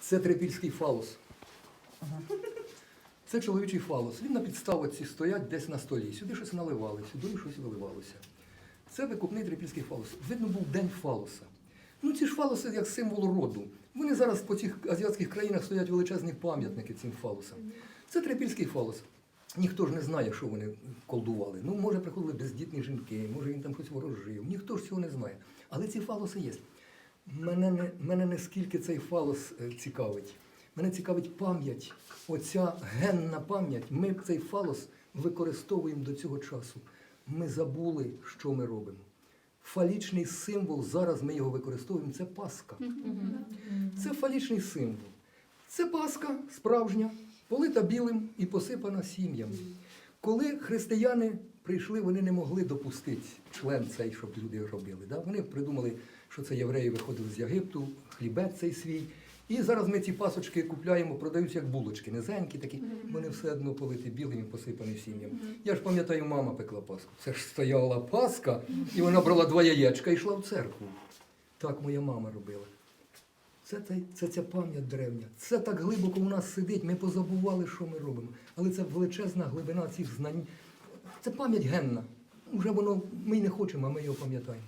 Це трипільський фалос. Це чоловічий фалос. Він на підставці стоять десь на столі. Сюди щось наливали, сюди щось виливалося. Це викупний трипільський фалос. Видно, був день фалоса. Ну, ці ж фалоси як символ роду. Вони зараз по цих азіатських країнах стоять величезні пам'ятники цим фалосам. Це трипільський фалос. Ніхто ж не знає, що вони колдували. Ну, може, приходили бездітні жінки, може він там щось ворожив. Ніхто ж цього не знає. Але ці фалоси є. Мене не, мене не скільки цей фалос е, цікавить. Мене цікавить пам'ять. Оця генна пам'ять. Ми цей фалос використовуємо до цього часу. Ми забули, що ми робимо. Фалічний символ, зараз ми його використовуємо, це Пасха. Це фалічний символ. Це Пасха справжня, полита білим і посипана сім'ям. Коли християни прийшли, вони не могли допустити член цей, щоб люди робили. Да? Вони придумали, що це євреї виходили з Єгипту, хлібець цей свій. І зараз ми ці пасочки купляємо, продаються як булочки, низенькі такі, вони все одно политі білим і посипані сім'ям. Я ж пам'ятаю, мама пекла паску. Це ж стояла паска, і вона брала два яєчка і йшла в церкву. Так моя мама робила. Це, це це ця пам'ять древня. Це так глибоко у нас сидить. Ми позабували, що ми робимо. Але це величезна глибина цих знань. Це пам'ять генна. Уже воно ми й не хочемо, а ми його пам'ятаємо.